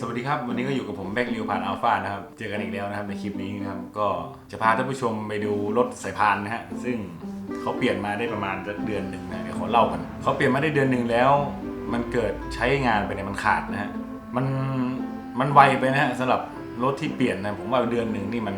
สวัสดีครับ วันนี้ก็อยู่กับผมแบ็กลิวผ่านอัลฟานะครับ เจอกันอีกแล้วนะครับในคลิปนี้นะครับ ก็จะพาท่านผู้ชมไปดูรถสายพานนะฮะ ซึ่งเขาเปลี่ยนมาได้ประมาณเดือนหนึ่งนะเดี๋ยวขอเล่ากันเขาเปลี่ยนมาได้เดือนหนึ่งแล้ว มันเกิดใช้งานไปเนี่ยมันขาดนะฮะ มันมันไวไปนะฮะสำหรับรถที่เปลี่ยนนะผมว่าเดือนหนึ่งนี่มัน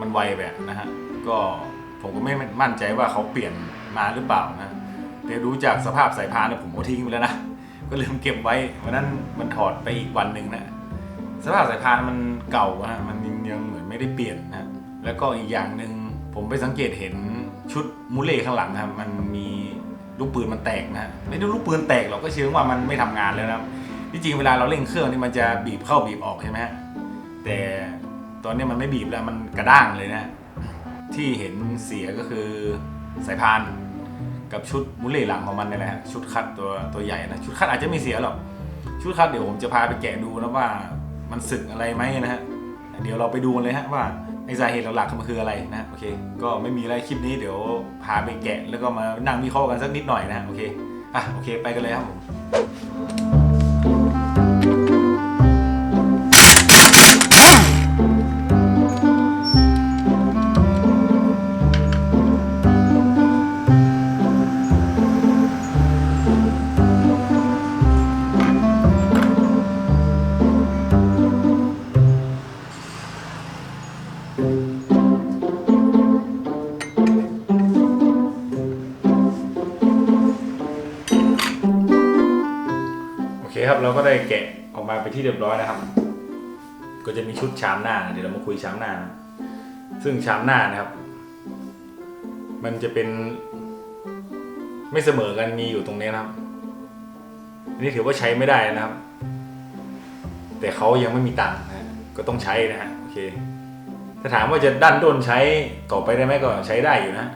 มันไวไปนะฮะ ก็ผมก็ไม่มั่นใจว่าเขาเปลี่ยนมาหรือเปล่านะแต่ดูจากสภาพสายพานเนี่ยผมก็ทิ้งไปแล้วนะ ก็ลืมเก็บไว้วันนั้นมันถอดไปอีกวันหนึ่งนะสภาพสายพานมันเก่าอะฮะมันยังเหมือนไม่ได้เปลี่ยนนะแล้วก็อีกอย่างหนึ่งผมไปสังเกตเห็นชุดมูเล่ข้างหลังครับมันมีลูกปืนมันแตกนะฮะไม่ได้ลูกปืนแตกหรอกก็เชื่อว่ามันไม่ทำงานแล้วนะที่จริงเวลาเราเร่งเครื่องนี่มันจะบีบเข้าบีบออกใช่ไหมฮะแต่ตอนนี้มันไม่บีบแล้วมันกระด้างเลยนะ ที่เห็นเสียก็คือสายพาน กับชุดมุเล่หลังของมันนี่แหละชุดคัดตัวตัวใหญ่นะชุดคัดอาจจะไม่เสียหรอกชุดคัดเดี๋ยวผมจะพาไปแกะดูนะว่ามันสึกอะไรไหมนะฮะเดี๋ยวเราไปดูเลยฮะว่าไอสาเหตุหลักๆมันคืออะไรนะโอเค ก็ไม่มีอะไรคลิปนี้เดี๋ยวพาไปแกะแล้วก็มานั่งวิเคราะห์กันสักนิดหน่อยนะโอเคอะโอเคไปกันเลยครับผม เครับ เราก็ได้แกะออกมาไปที่เรียบร้อยนะครับ ก็จะมีชุดชามหน้า เดี๋ยวเรามาคุยชามหน้านะซึ่งชามหน้านะครับ มันจะเป็น ไม่เสมอกันมีอยู่ตรงนี้นะครับอันนี้ถือว่าใช้ไม่ได้นะครับ แต่เขายังไม่มีตังค์นะก็ต้องใช้นะฮะโอเคถ้าถามว่าจะดันด้นใช้ต่อไปได้ไหมก็ใช้ได้อยู่นะ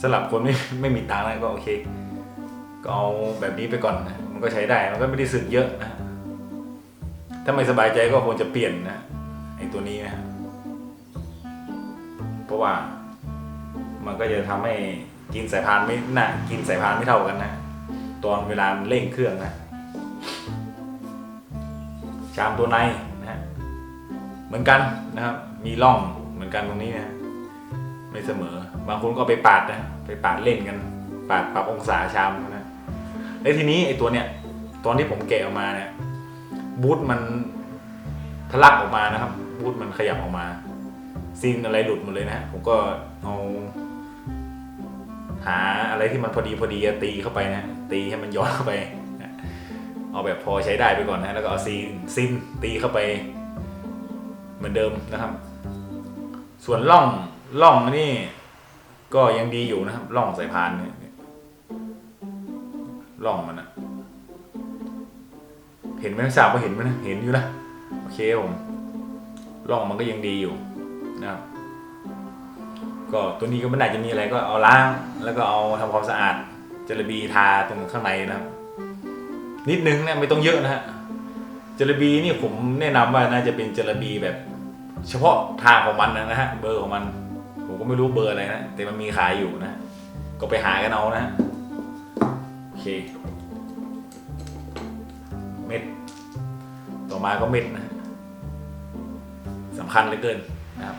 สำหรับคนไม่ไม่มีตังค์แล้วก็โอเค ก็เอาแบบนี้ไปก่อนนะมันก็ใช้ได้มันก็ไม่ได้สึกเยอะนะถ้าไม่สบายใจก็คงจะเปลี่ยนนะไอ้ตัวนี้นะเพราะว่ามันก็จะทำให้กินสายพานไม่น่ากินสายพานไม่เท่ากันนะตอนเวลามันเร่งเครื่องนะชามตัวในนะฮะเหมือนกันนะครับ มีร่องเหมือนกันตรงนี้นะไม่เสมอ บางคนก็ไปปาดนะไปปาดเล่นกัน ปาดปรับองศาชามนะ แล้วทีนี้ไอ้ตัวเนี้ยตอนที่ผมแกะออกมาเนี่ยบูทมันทะลักออกมานะครับ บูทมันขยับออกมาซีนอะไรหลุดหมดเลยนะผมก็เอาหาอะไรที่มันพอดีพอดีตีเข้าไปนะตีให้มันย้อนเข้าไปเอาแบบพอใช้ได้ไปก่อนนะแล้วก็เอาซีนซินตีเข้าไป เหมือนเดิมนะครับ ส่วนร่องร่องนี่ก็ยังดีอยู่นะครับร่องสายพาน เนี่ยร่องมันอะเห็นไหมสาวก็เห็นไหมนะเห็นอยู่นะโอเคผมร่องมันก็ยังดีอยู่นะครับ ก็ตัวนี้ก็ไม่น่าจะมีอะไรก็เอาล้าง แล้วก็เอาทำความสะอาดเจลบีทาตรงข้างในนะครับ นิดนึงนะไม่ต้องเยอะนะฮะเจลบีนี่ผมแนะนำว่าน่าจะเป็นเจลบีแบบ เฉพาะทางของมันนะฮะเบอร์ของมัน ผมก็ไม่รู้เบอร์อะไรนะแต่มันมีขายอยู่นะ ก็ไปหากันเอานะ เค เม็ด ต่อมาก็เม็ดนะสำคัญเหลือเกินนะครับ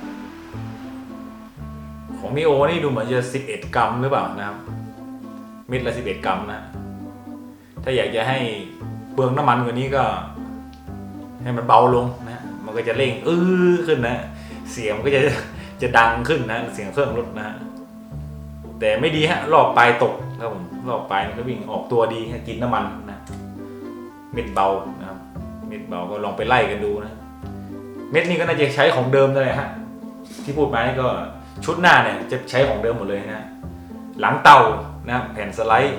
ของนิโอนี่ดูเหมือนจะ 11 กรัมหรือเปล่านะครับ เม็ดละ 11 กรัมนะ ถ้าอยากจะให้เปลืองน้ำมันกว่านี้ก็ ให้มันเบาลงนะ มันก็จะเร่งอื้อขึ้นนะ เสียงก็จะจะดังขึ้นนะ เสียงเครื่องรถนะฮะแต่ไม่ดีฮะรอบปลายตก ครับผมรอบปมันก็วิ่งออกตัวดีกินน้ำมันนะเม็ดเบานะครับเม็ดเบาก็ลองไปไล่กันดูนะ เม็ดนี้ก็น่าจะใช้ของเดิมเลยฮะที่พูดมานี่ก็ชุดหน้าเนี่ยจะใช้ของเดิมหมดเลยนะ หลังเตานะแผ่นสไลด์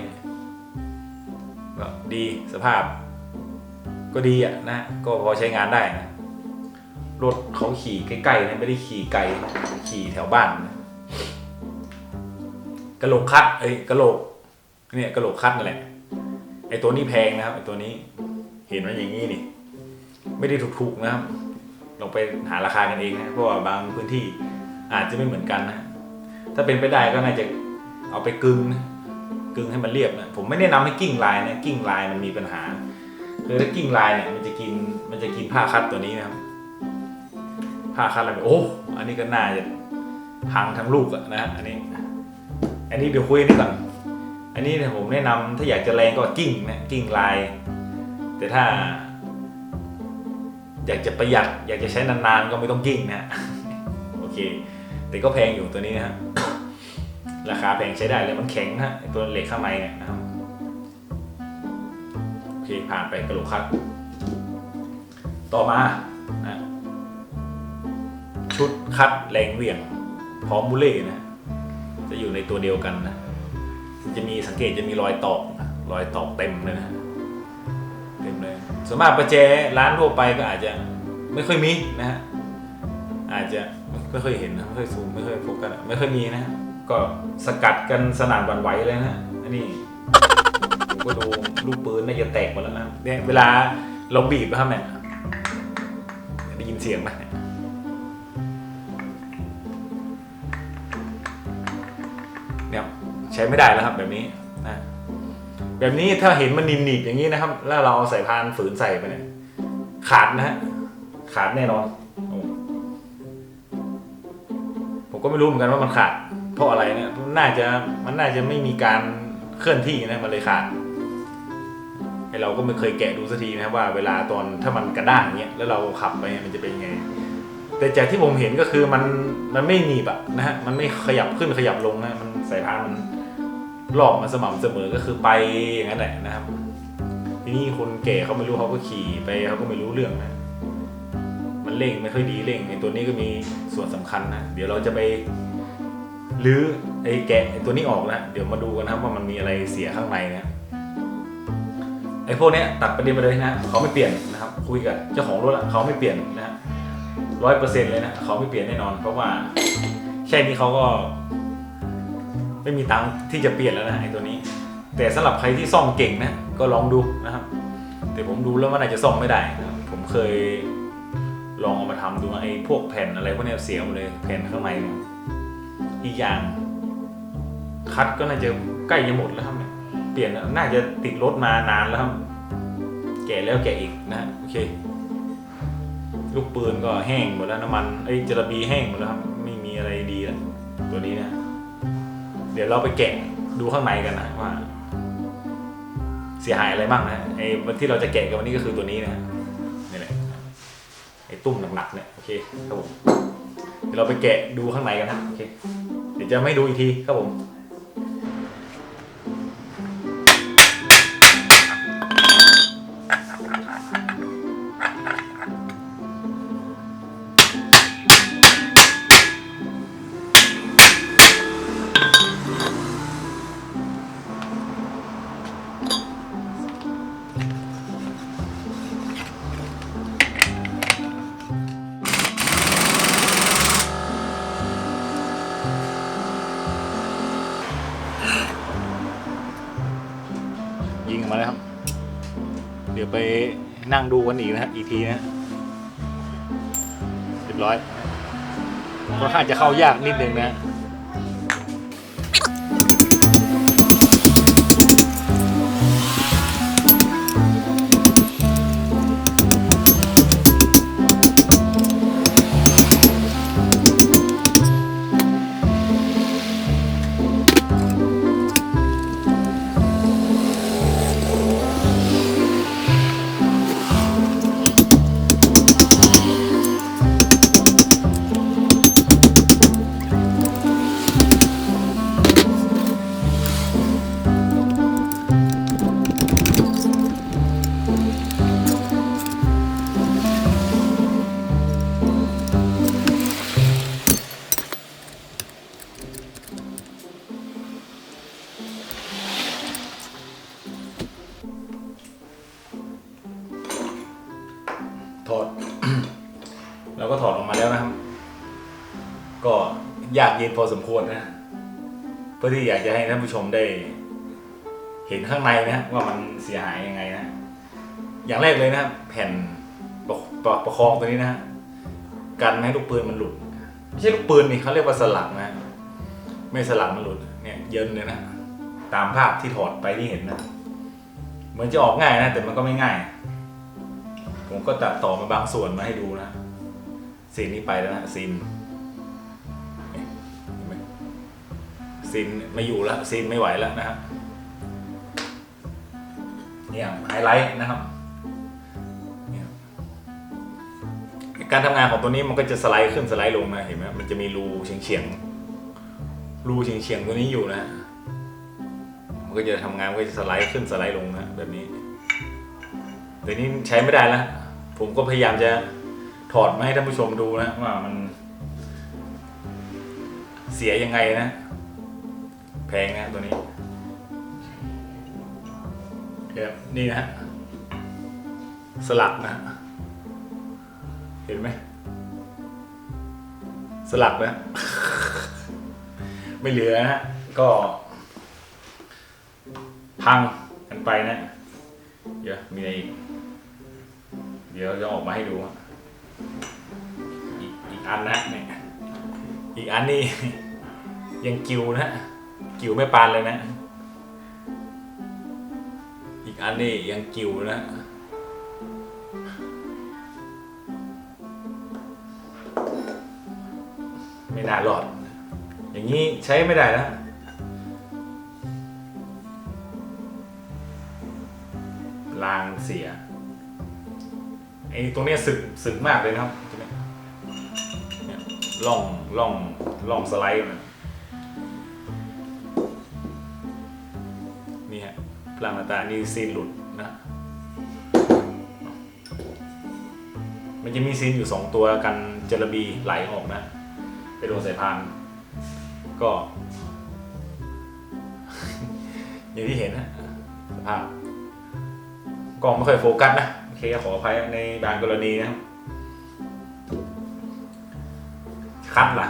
ก็ดีสภาพ ก็ดีอะนะก็พอใช้งานได้นะรถเขาขี่ใกล้ๆนะไม่ได้ขี่ไกลขี่แถวบ้านนะ กระโหลกคัดเอ้ยกระโหลกเนี่ยกระโหลกคัดนั่นแหละไอตัวนี้แพงนะครับไอตัวนี้เห็นมันอย่างนี้นี่ ไม่ได้ถูกๆนะครับลองไปหาราคากันเองนะเพราะว่าบางพื้นที่อาจจะไม่เหมือนกันนะ ถ้าเป็นไปได้ก็น่าจะเอาไปกึงนะกึงให้มันเรียบนะผมไม่แนะนำให้กิ้งลายนะกิ้งลายมันมีปัญหาคือถ้ากิ้งลายเนี่ยมันจะกินมันจะกินผ้าคัดตัวนี้นะครับ ผ้าคัดอะไรโอ้อันนี้ก็น่าจะพังทั้งลูกอะนะฮะอันนี้ อันนี้เดี๋ยวคุยนี่ก่อน อันนี้เนี่ยผมแนะนำถ้าอยากจะแรงก็กิ้งนะกิ้งลาย แต่ถ้า อยากจะประหยัด อยากจะใช้นานๆ ก็ไม่ต้องกิ้งนะโอเค แต่ก็แพงอยู่ตัวนี้นะฮะราคาแพงใช้ได้เลยมันแข็งนะฮะตัวเหล็กข้างในเนี่ยนะครับโอเคผ่านไปกระโหลกคัดต่อมานะชุดคัดแรงเหวี่ยง พร้อมบุเล่นะ จะอยู่ในตัวเดียวกันนะจะมีสังเกตจะมีรอยตอกนะรอยตอกเต็มเลยนะเต็มเลยส่วนมากประแจร้านทั่วไปก็อาจจะไม่ค่อยมีนะฮะอาจจะไม่ค่อยเห็นนะไม่ค่อยซูมไม่ค่อยโฟกัสไม่ค่อยมีนะฮะก็สกัดกันสนั่นหวันไหวเลยนะฮะอันนี้ผมก็ดูลูกปืนน่าจะแตกหมดแล้วนะเนี่ยเวลาเราบีบนะครับเนี่ยได้ยินเสียงไหม ใช้ไม่ได้แล้วครับแบบนี้นะแบบนี้ถ้าเห็นมันหนีบๆอย่างนี้นะครับ แล้วเราเอาใส่พานฝืนใส่ไปเนี่ยขาดนะฮะขาดแน่นอนอผมก็ไม่รู้เหมือนกันว่ามันขาดเพราะอะไรเนี่ยน่าจะมันน่าจะไม่มีการเคลื่อนที่นะมันเลยขาดไอเราก็ไม่เคยแกะดูสักทีนะครับว่าเวลาตอนถ้ามันกระด้างเนี้ยแล้วเราขับไปมันจะเป็นยังไง แต่จากที่ผมเห็นก็คือมันมันไม่หนีบอะนะฮะมันไม่ขยับขึ้นขยับลงนะมันใส่พานมัน รอบมันสม่ำเสมอก็คือไปอย่างนั้นแหละนะครับ ทีนี้คนแก่เขาไม่รู้เขาก็ขี่ไปเขาก็ไม่รู้เรื่องนะมันเร่งไม่ค่อยดีเร่งไอ้ตัวนี้ก็มีส่วนสำคัญนะเดี๋ยวเราจะไปรื้อไอ้แกะไอ้ตัวนี้ออกนะเดี๋ยวมาดูกันนะครับว่ามันมีอะไรเสียข้างในเนี่ยไอ้พวกเนี้ยตัดประเด็นไปเลยนะเขาไม่เปลี่ยนนะครับ คุยกับเจ้าของรถละเขาไม่เปลี่ยนนะร้อยเปอร์เซ็นต์เลยนะเขาไม่เปลี่ยนแน่นอน เพราะว่าแค่นี้เขาก็ ไม่มีตังค์ที่จะเปลี่ยนแล้วนะไอ้ตัวนี้ แต่สำหรับใครที่ซ่อมเก่งนะก็ลองดูนะครับ แต่ผมดูแล้วมันอาจจะซ่อมไม่ได้นะผมเคยลองเอามาทำดูไอ้พวกแผ่นอะไรพวกนี้เสียหมดเลยแผ่นข้างในเนี่ยอีกอย่างคัดก็น่าจะใกล้จะหมดแล้วครับเนี่ยเปลี่ยนแล้วน่าจะติดรถมานานแล้วครับแก่แล้วแก่อีกนะฮะโอเค ลูกปืนก็แห้งหมดแล้วน้ำมันไอ้จระบีแห้งหมดแล้วครับ ไม่มีอะไรดีแล้วตัวนี้นะ เดี๋ยวเราไปแกะดูข้างในกันนะว่า เสียหายอะไรบ้างนะไอ้ที่เราจะแกะกันวันนี้ก็คือตัวนี้นะนี่แหละไอ้ตุ้มหนักๆเนี่ยโอเคครับผมเดี๋ยวเราไปแกะดูข้างในกันนะโอเค เดี๋ยวจะไม่ดูอีกทีครับผม นั่งดูกันอีกนะฮะอีกทีนะเรียบร้อยค่อนข้างจะเข้ายากนิดนึงนะ ถอด เราก็ถอดออกมาแล้วนะครับ ก็ยากเย็นพอสมควรนะ เพื่อที่อยากจะให้ท่านผู้ชมได้ เห็นข้างในนะว่ามันเสียหายยังไงนะ อย่างแรกเลยนะแผ่นประประประคองตัวนี้นะฮะกันไม่ให้ลูกปืนมันหลุด ไม่ใช่ลูกปืนนี่เขาเรียกว่าสลักนะ ไม่สลักมันหลุด เนี่ยเยินเลยนะ ตามภาพที่ถอดไปที่เห็นนะ เหมือนจะออกง่ายนะ แต่มันก็ไม่ง่าย ผมก็ตัดต่อมาบางส่วนมาให้ดูนะซีนนี้ไปแล้วนะซีนซีนไม่อยู่แล้วซีนไม่ไหวแล้วนะฮะเนี่ยไฮไลท์นะครับการทำงานของตัวนี้มันก็จะสไลด์ขึ้นสไลด์ลงนะเห็นไหมมันจะมีรูเฉียงเฉียงๆรูเฉียงเฉียงๆตัวนี้อยู่นะ มันก็จะทำงานก็จะสไลด์ขึ้นสไลด์ลงนะแบบนี้ แต่นี้ใช้ไม่ได้แล้วผมก็พยายามจะถอดมาให้ท่านผู้ชมดูนะว่ามัน เสียยังไงนะ แพงนะตัวนี้ครับนี่นะฮะสลักนะ เห็นไหมสลักนะ ไม่เหลือนะก็ พังกันไปนะ เดี๋ยวมีอะไรอีก เดี๋ยวจะออกมาให้ดูอีกอีกอันนะเนี่ยอีกอันนี่ยังกิวนะกิวไม่ปานเลยนะ อีกอันนี่ยังกิวนะไม่น่ารอด อย่างนี้ใช้ไม่ได้แล้ ไอ้ตรงเนี้ยสึกสึกมากเลยนะครับตรงเนี้ยเนี่ยล่องล่องล่องสไลด์มันนี่ฮะพลังตานี่ซีนหลุดนะมันจะมีซีนอยู่สองตัวกันเจลบีไหลออกนะ ไปโดนสายพานก็ อย่างที่เห็นนะสภาพกล้องไม่ค่อยโฟกัสนะ เคขออภัยในบางกรณีนะครับคัดล่ะ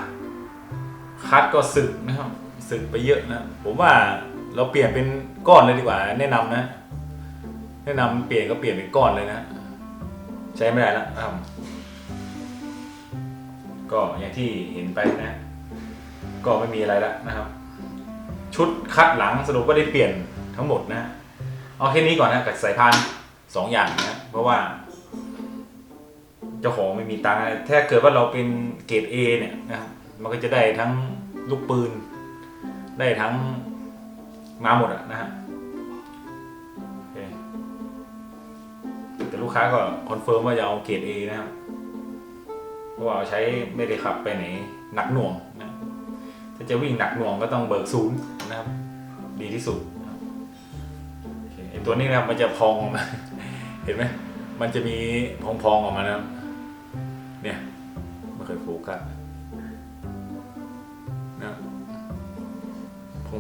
คัดก็สึกนะครับสึกไปเยอะนะ ผมว่าเราเปลี่ยนเป็นก้อนเลยดีกว่า แนะนำนะ แนะนำเปลี่ยนก็เปลี่ยนเป็นก้อนเลยนะ ใช้ไม่ได้แล้วนะครับ ก็อย่างที่เห็นไปนะ ก็ไม่มีอะไรแล้วนะครับ ชุดคัดหลังสรุปก็ได้เปลี่ยนทั้งหมดนะ เอาแค่นี้ก่อนนะกับสายพานสองอย่างนะ ราะว่า เจ้าของไม่มีตังค์ถ้าเกิดว่าเราเป็นเกรด A เนี่ยนะครับมันก็จะได้ทั้งลูกปืน ได้ทั้งมาหมดอะนะฮะแต่ลูกค้าก็คอนเฟิร์มว่าจะเอาเกรด A นะครับเพราะว่าเอาใช้ไม่ได้ขับไปไหนหนักหน่วงนะถ้าจะวิ่งหนักหน่วงก็ต้องเบิกศูนย์นะครับ ดีที่สุดไอตัวนี้นะครับมันจะพองมาเห็นไหม มันจะมีพองๆออกมานะ เนี่ยไม่เคยโฟกัสนะ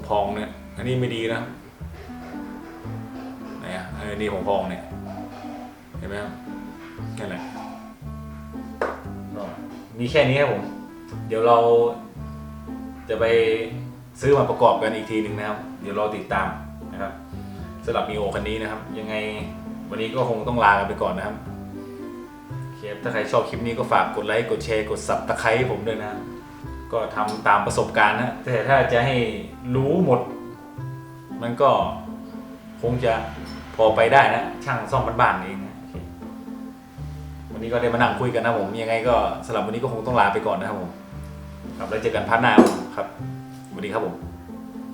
พองๆเนี่ย อันนี้ไม่ดีนะไหนอะเออนี่พองๆเนี่ย เห็นไหมครับแค่ไหนมีแค่นี้ครับผม เดี๋ยวเราจะไปซื้อมาประกอบกันอีกทีหนึ่งนะครับ เดี๋ยวรอติดตามนะครับสำหรับมีโอคันนี้นะครับ ยังไง วันนี้ก็คงต้องลากันไปก่อนนะครับเคถ้าใครชอบคลิปนี้ก็ฝากกดไลค์กดแชร์กดสับตะไคร้ผมด้วยนะ ก็ทำตามประสบการณ์นะแต่ถ้าจะให้รู้หมด มันก็คงจะพอไปได้นะ ช่างซ่อมบ้านๆเองนะวันนี้ก็ได้มานั่งคุยกันนะผมยังไงก็สำหรับวันนี้ก็คงต้องลาไปก่อนนะครับผมครับแล้วเจอกันพาร์ทหน้าครับสวัสดีครับผม